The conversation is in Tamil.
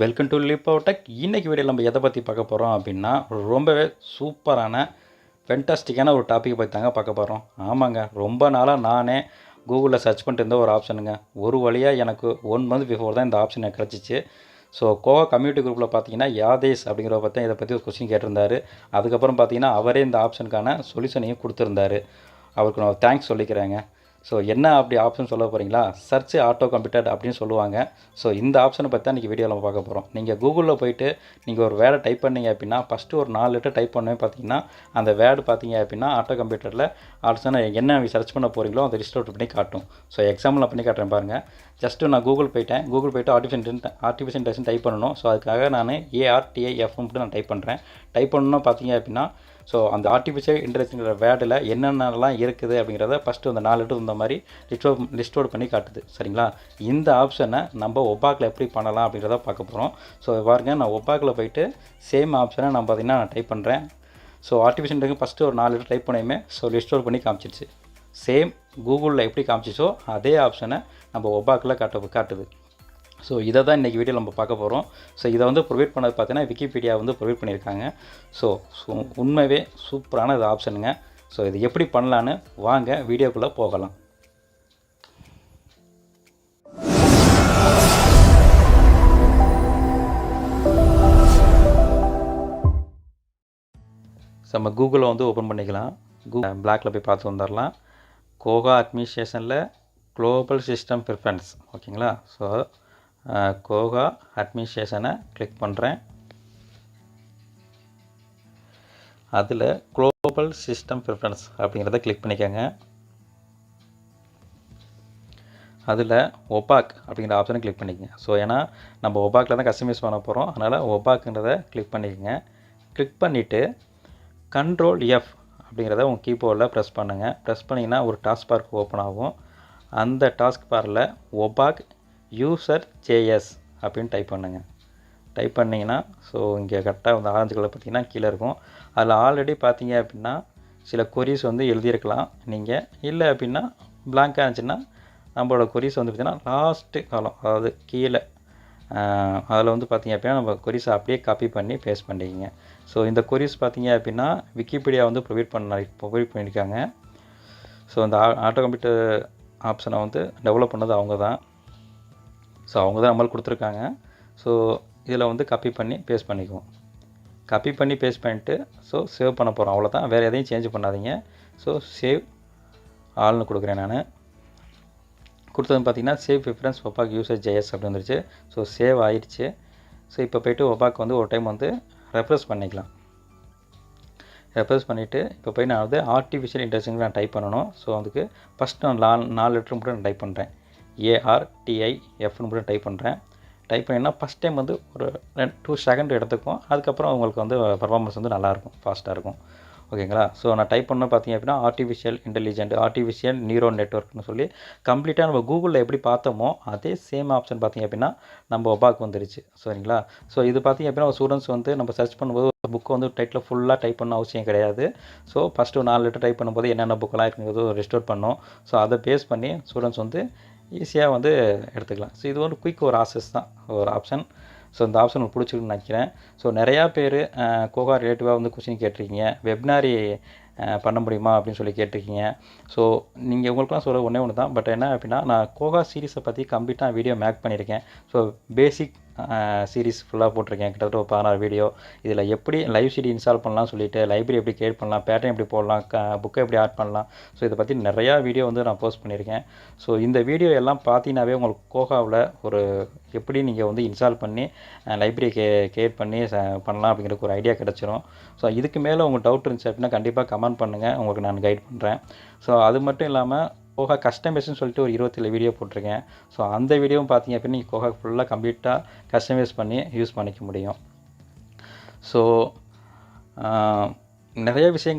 வெல்கம் டு லிப்போடெக் இன்னைக்கு வீடியோ நம்ம எதை பற்றி பார்க்க போகிறோம் அப்படின்னா ரொம்பவே சூப்பரான ஃபென்டாஸ்டிக்கான ஒரு டாப்பிக்கை பற்றி தாங்க பார்க்க போகிறோம் ஆமாங்க ரொம்ப நாளாக நானே கூகுளில் சர்ச் பண்ணிட்டு இருந்த ஒரு ஆப்ஷனுங்க ஒரு வழியாக எனக்கு ஒன் மந்த் பிஃபோர் தான் இந்த ஆப்ஷன் எனக்கு கிடச்சிச்சு ஸோ கோவா கம்யூனிட்டி குரூப்பில் பார்த்தீங்கன்னா யாதேஷ் அப்படிங்கிற பற்றி இதை பற்றி ஒரு கொஸ்டின் கேட்டிருந்தாரு. அதுக்கப்புறம் பார்த்தீங்கன்னா அவரே இந்த ஆப்ஷனுக்கான சொல்யூஷனையும் கொடுத்துருந்தாரு. அவருக்கு நான் தேங்க்ஸ் சொல்லிக்கிறேங்க. ஸோ என்ன அப்படி ஆப்ஷன் சொல்ல போகிறீங்களா சர்ச் ஆட்டோ கம்ப்யூட்டர் அப்படின்னு சொல்லுவாங்க. ஸோ இந்த ஆப்ஷனை பற்றி தான் இன்றைக்கி வீடியோவில் பார்க்க போகிறோம் நீங்கள் கூகுளில் போயிட்டு நீங்கள் ஒரு வேர்டை டைப் பண்ணீங்க அப்படின்னா ஃபஸ்ட்டு ஒரு நாலு லெட்டர் டைப் பண்ணவே பார்த்தீங்கன்னா அந்த வேர்டு பார்த்தீங்க அப்படின்னா ஆட்டோ கம்ப்யூட்டரில் ஆப்ஷனை என்ன சர்ச் பண்ண போகிறீங்களோ அதை லிஸ்ட் அவுட் பண்ணி காட்டும். ஸோ எக்ஸாம்பிள் நான் பண்ணி காட்டுறேன் பாருங்கள் ஜஸ்ட்டு நான் கூகுள் போயிட்டேன். கூகுள் போயிட்டு ஆர்டிஃபிஷியல் ஆர்டிஃபிஷியல் இன்டெலிஜென்ஸ் டைப் பண்ணணும். ஸோ அதுக்காக நான் A R T I F நான் டைப் பண்ணுறேன் டைப் பண்ணணும்னா பார்த்தீங்க அப்படின்னா ஸோ அந்த ஆர்டிஃபிஷியல் இன்டெலிஜென்ஸ் வேர்டில் என்னென்னலாம் இருக்குது அப்படிங்கிறத ஃபஸ்ட்டு அந்த நாலு லெட்டர் இந்த மாதிரி லிஸ்ட் லிஸ்டோடு பண்ணி காட்டுது. சரிங்களா? இந்த ஆப்ஷனை நம்ம ஒபாக்கில் எப்படி பண்ணலாம் அப்படிங்கிறத பார்க்க போகிறோம் ஸோ பாருங்க நான் ஒபாக்கில் போயிட்டு சேம் ஆப்ஷனை நான் பார்த்திங்கன்னா நான் டைப் பண்ணுறேன் ஸோ ஆர்டிஃபிஷியல் இன்டெலிஜென்ஸ் ஃபஸ்ட்டு ஒரு நாலு டைப் பண்ணியுமே ஸோ லிஸ்ட் பண்ணி காமிச்சிருச்சு. சேம் கூகுளில் எப்படி காமிச்சிச்சோ அதே ஆப்ஷனை நம்ம ஒபாக்கில் காட்ட காட்டுது. ஸோ இதை தான் இன்றைக்கி வீடியோ நம்ம பார்க்க போகிறோம் ஸோ இதை வந்து ப்ரொவைட் பண்ணது பார்த்தீங்கன்னா விக்கிபீடியா வந்து ப்ரொவைட் பண்ணியிருக்காங்க. ஸோ உண்மையே சூப்பரான இது ஆப்ஷனுங்க ஸோ இது எப்படி பண்ணலான்னு வாங்க வீடியோக்குள்ளே போகலாம். ஸோ நம்ம கூகுளில் வந்து ஓப்பன் பண்ணிக்கலாம். கூகுள் பிளாக்ல போய் பார்த்து வந்துடலாம் கோகா அட்மினிஸ்ட்ரேஷனில் குளோபல் சிஸ்டம் ப்ரிஃபரன்ஸ் ஓகேங்களா ஸோ கோகா அட்மினிஸ்ட்ரேஷனை கிளிக் பண்ணுறேன் அதில் குளோபல் சிஸ்டம் ப்ரிஃபரன்ஸ் அப்படிங்கிறத கிளிக் பண்ணிக்கோங்க. அதில் ஒபாக் அப்படிங்கிற ஆப்ஷனை கிளிக் பண்ணிக்கங்க. ஸோ ஏன்னா நம்ம ஒபாக்கில் தான் கஸ்டமைஸ் பண்ண போகிறோம் அதனால் ஒபாக்குன்றத கிளிக் பண்ணிக்கோங்க. கிளிக் பண்ணிவிட்டு கண்ட்ரோல் எஃப் அப்படிங்கிறத உங்கள் கீபோர்டில் ப்ரெஸ் பண்ணுங்கள் ப்ரெஸ் பண்ணிங்கன்னா ஒரு டாஸ்க் பார்க் ஓப்பன் ஆகும். அந்த டாஸ்க் பாரில் ஒபாக் யூசர் ஜேஎஸ் அப்படின்னு டைப் பண்ணுங்கள் டைப் பண்ணிங்கன்னா ஸோ இங்கே கரெக்டாக வந்து ஆரஞ்சு கலர் பார்த்தீங்கன்னா கீழே இருக்கும். அதில் ஆல்ரெடி பார்த்தீங்க அப்படின்னா சில கொரிஸ் வந்து எழுதியிருக்கலாம். நீங்கள் இல்லை அப்படின்னா பிளாங்காக இருந்துச்சுன்னா நம்மளோட கொரிஸ் வந்து பார்த்திங்கன்னா லாஸ்ட்டு காலம் அதாவது கீழே. அதில் வந்து பார்த்திங்க அப்படின்னா நம்ம கொரிஸை அப்படியே காப்பி பண்ணி பேஸ்ட் பண்ணிக்கிங்க. ஸோ இந்த கொரிஸ் பார்த்திங்க அப்படின்னா விக்கிபீடியா வந்து ப்ரொவைட் பண்ண ப்ரொவைட் பண்ணியிருக்காங்க. ஸோ அந்த ஆட்டோ கம்ப்யூட்டர் ஆப்ஷனை வந்து டெவலப் பண்ணது அவங்க தான் ஸோ அவங்க தான் நம்மளுக்கு கொடுத்துருக்காங்க. ஸோ இதில் வந்து கப்பி பண்ணி பேஸ்ட் பண்ணிக்குவோம். கப்பி பண்ணி பேஸ்ட் பண்ணிட்டு ஸோ சேவ் பண்ண போகிறோம் அவ்வளோதான் வேறு எதையும் சேஞ்ச் பண்ணாதீங்க. ஸோ சேவ் ஆள்னு கொடுக்குறேன் நான். கொடுத்தது பார்த்தீங்கன்னா save preference OPAC user JS அப்படின்னு வந்துருச்சு. ஸோ சேவ் ஆயிடுச்சு. ஸோ இப்போ போய்ட்டு ஒபாக் வந்து ஒரு டைம் வந்து ரெஃப்ரெஷ் பண்ணிக்கலாம். ரெஃப்ரெஷ் பண்ணிவிட்டு இப்போ போய் நான் வந்து ஆர்டிஃபிஷியல் இன்டெலிஜென்ஸ் நான் டைப் பண்ணணும். ஸோ அதுக்கு ஃபஸ்ட் நான் நாலு நாலு லெட்டர் மட்டும் நான் டைப் பண்ணுறேன் ஏஆர்டிஐ எஃப்னு மட்டும் டைப் பண்ணுறேன் டைப் பண்ணிங்கன்னா ஃபஸ்ட் டைம் வந்து ஒரு ரெண்டு டூ செகண்ட் எடுத்துக்கும். அதுக்கப்புறம் உங்களுக்கு வந்து பர்ஃபார்மன்ஸ் வந்து நல்லாயிருக்கும் ஃபாஸ்ட்டாக இருக்கும். ஓகேங்களா ஸோ நான் டைப் பண்ண பார்த்தீங்க அப்படின்னா ஆர்டிஃபிஷியல் இன்டெலிஜென்ட் ஆர்டிஃபிஷியல் நியூரோ நெட்ஒர்க்னு சொல்லி கம்ப்ளீட்டாக நம்ம கூகுளில் எப்படி பார்த்தோமோ அதே சேம் ஆப்ஷன் பார்த்தீங்க அப்படின்னா நம்ம ஒபாக் வந்துருச்சு. சரிங்களா? ஸோ இது பார்த்தீங்க அப்படின்னா ஸ்டூடெண்ட்ஸ் வந்து நம்ம சர்ச் பண்ணும்போது புக்கை வந்து டைட்டில் ஃபுல்லாக டைப் பண்ண அவசியம் கிடையாது. ஸோ ஃபஸ்ட்டு நாலு லெட்டர் டைப் பண்ணும்போது என்னென்ன புக்கெல்லாம் இருக்குங்கிறது ரெஸ்டோர் பண்ணோம் ஸோ அதை பேஸ் பண்ணி ஸ்டூடெண்ட்ஸ் வந்து ஈஸியாக வந்து எடுத்துக்கலாம். ஸோ இது வந்து குயிக் ஒரு ஆசஸ் தான் ஒரு ஆப்ஷன் ஸோ இந்த ஆப்ஷன் உங்களுக்கு பிடிச்சிருக்குன்னு நினைக்கிறேன். ஸோ நிறையா பேர் கோகா ரிலேட்டிவாக வந்து கொஸ்டின் கேட்டிருக்கீங்க. வெப்னாரி பண்ண முடியுமா அப்படின்னு சொல்லி கேட்டிருக்கீங்க. ஸோ நீங்கள் உங்களுக்குலாம் சொல்ல ஒன்றே ஒன்று தான் பட் என்ன அப்படின்னா நான் கோகா சீரிஸை பற்றி கம்ப்ளீட்டாக வீடியோ மேக் பண்ணியிருக்கேன். ஸோ பேசிக் சீரிஸ் ஃபுல்லாக போட்டிருக்கேன். கிட்டத்தட்ட ஒரு பதினாறு வீடியோ இதில் எப்படி லைவ் சிடி இன்ஸ்டால் பண்ணலாம் சொல்லிட்டு லைப்ரரி எப்படி கிரியேட் பண்ணலாம் பேட்டர்ன் எப்படி போடலாம் க புக்கை எப்படி ஆட் பண்ணலாம். ஸோ இதை பற்றி நிறையா வீடியோ வந்து நான் போஸ்ட் பண்ணியிருக்கேன். ஸோ இந்த வீடியோ எல்லாம் பார்த்தீங்கன்னாவே உங்களுக்கு கோகாவில் ஒரு எப்படி நீங்கள் வந்து இன்ஸ்டால் பண்ணி லைப்ரரி கே கிரியேட் பண்ணி பண்ணலாம் அப்படிங்கிறதுக்கு ஒரு ஐடியா கிடச்சிரும். ஸோ இதுக்கு மேலே உங்களுக்கு டவுட் இருந்துச்சு அப்படின்னா கண்டிப்பாக கமெண்ட் பண்ணுங்கள் உங்களுக்கு நான் கைட் பண்ணுறேன் ஸோ அது மட்டும் இல்லாமல் கோகா கஸ்டமைஸ்னு சொல்லிட்டு ஒரு இருபத்தேழு வீடியோ போட்டிருக்கேன். ஸோ அந்த வீடியோவும் பார்த்தீங்க அப்படின்னா நீங்கள் கோகா ஃபுல்லாக கம்ப்ளீட்டாக கஸ்டமைஸ் பண்ணி யூஸ் பண்ணிக்க முடியும். ஸோ நிறைய விஷயங்கள்